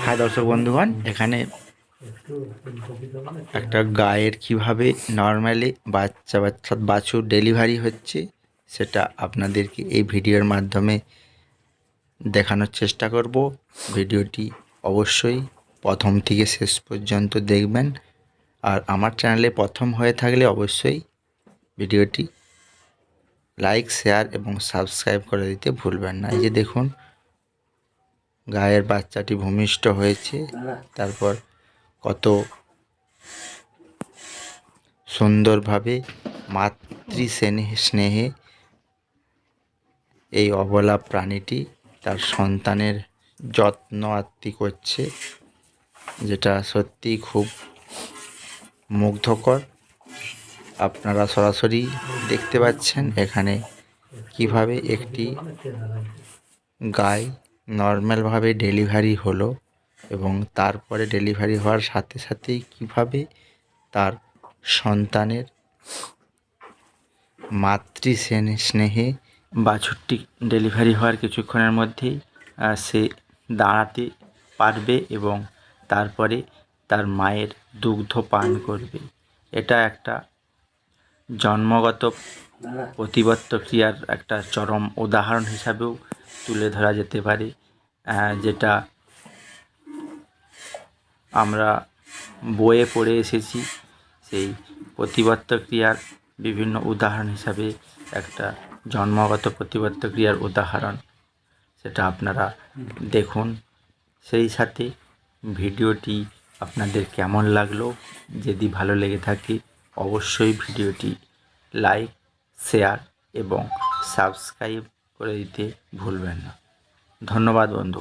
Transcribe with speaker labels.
Speaker 1: হ্যাঁ দর্শক বন্ধুগণ, এখানে একটা গায়ের কীভাবে নর্মালি বাচ্চা বাচ্চা বাছুর ডেলিভারি হচ্ছে, সেটা আপনাদেরকে এই ভিডিওর মাধ্যমে দেখানোর চেষ্টা করব। ভিডিওটি অবশ্যই প্রথম থেকে শেষ পর্যন্ত দেখবেন। আর আমার চ্যানেলে প্রথম হয়ে থাকলে অবশ্যই ভিডিওটি লাইক শেয়ার এবং সাবস্ক্রাইব করে দিতে ভুলবেন না। এই যে দেখুন গায়ের বাচ্চাটি ভূমিষ্ঠ হয়েছে। তারপর কত সুন্দরভাবে মাতৃ স্নেহে এই অবলা প্রাণীটি তার সন্তানের যত্ন আত্তি করছে, যেটা সত্যিই খুব মুগ্ধকর। আপনারা সরাসরি দেখতে পাচ্ছেন এখানে কীভাবে একটি গায়ে নর্মালভাবে ডেলিভারি হলো এবং তারপরে ডেলিভারি হওয়ার সাথে সাথেই কীভাবে তার সন্তানের মাতৃ স্নেহে বাছুরটি ডেলিভারি হওয়ার কিছুক্ষণের মধ্যেই সে দাঁড়াতে পারবে এবং তারপরে তার মায়ের দুগ্ধ পান করবে। এটা একটা জন্মগত প্রতিবত্ত ক্রিয়ার একটা চরম উদাহরণ হিসাবেও তুলে ধরা যেতে পারে যেটা আমরা বইয়ে পড়ে এসেছি। সেই প্রতিবত্ত ক্রিয়ার বিভিন্ন উদাহরণ হিসাবে একটা জন্মগত প্রতিবত্ত ক্রিয়ার উদাহরণ, সেটা আপনারা দেখুন। সেই সাথে ভিডিওটি আপনাদের কেমন লাগল, যদি ভালো লেগে থাকে অবশ্যই ভিডিওটি লাইক, শেয়ার এবং সাবস্ক্রাইব করে দিতে ভুলবেন না। ধন্যবাদ বন্ধু।